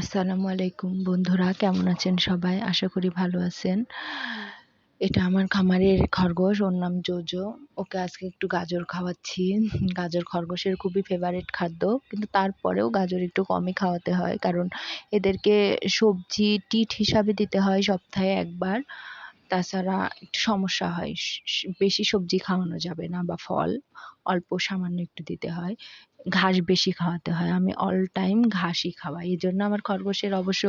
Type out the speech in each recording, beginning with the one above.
আসসালামু আলাইকুম বন্ধুরা, কেমন আছেন সবাই? আশা করি ভালো আছেন। এটা আমার খামারের খরগোশ, ওর নাম জোজো। ওকে আজকে একটু গাজর খাওয়াচ্ছি। গাজর খরগোশের খুবই ফেভারিট খাদ্য, কিন্তু তারপরেও গাজর একটু কমই খাওয়াতে হয়, কারণ এদেরকে সবজি টিট হিসাবে দিতে হয় সপ্তাহে একবার। তাছাড়া একটু সমস্যা হয়। বেশি সবজি খাওয়ানো যাবে না বা ফল অল্প সামান্য একটু দিতে হয়। ঘাস বেশি খাওয়াতে হয়। আমি অল টাইম ঘাসই খাওয়াই। এই জন্য আমার খরগোশের অবশ্য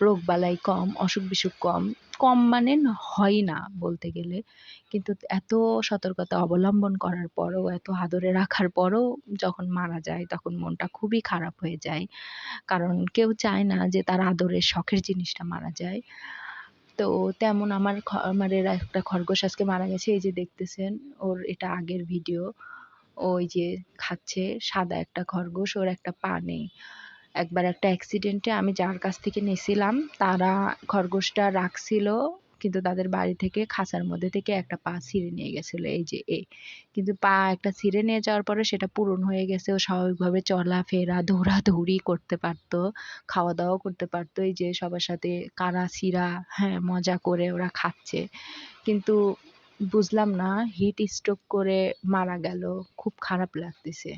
রোগ বালাই কম, অসুখ বিসুখ কম। কম মানে হয় না বলতে গেলে। কিন্তু এত সতর্কতা অবলম্বন করার পরও, এত আদরে রাখার পরও যখন মারা যায়, তখন মনটা খুবই খারাপ হয়ে যায়। কারণ কেউ চায় না যে তার আদরের শখের জিনিসটা মারা যায়। তো তেমন আমার এর একটা খরগোশ আজকে মারা গেছে, এই যে দেখতেছেন, ওর এটা আগের ভিডিও। ওই যে খাচ্ছে সাদা একটা খরগোশ, ওর একটা পা নেই। একবার একটা অ্যাক্সিডেন্টে আমি যার কাছ থেকে নিয়েছিলাম তারা খরগোশটা রাখছিল কিন্তু তাদের বাড়ি থেকে খাঁচার মধ্যে থেকে একটা পা ছিঁড়ে নিয়ে গেছিল, এই যে এ। কিন্তু পা একটা ছিঁড়ে নিয়ে যাওয়ার পরে সেটা পূরণ হয়ে গেছে, ও স্বাভাবিকভাবে চলাফেরা, দৌড়াদৌড়ি করতে পারতো খাওয়া দাওয়াও করতে পারতো, এই যে সবার সাথে কারা ছিঁড়া হ্যাঁ মজা করে ওরা খাচ্ছে। কিন্তু বুঝলাম না হিট স্ট্রোক করে মারা গেল, খুব খারাপ লাগতেছে।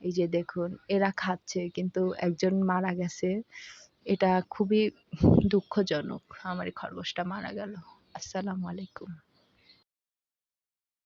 এই যে দেখুন, এরা খাচ্ছে, কিন্তু একজন মারা গেছে। এটা খুবই দুঃখজনক। আমার এই খরগোশটা মারা গেল। আসসালামু আলাইকুম।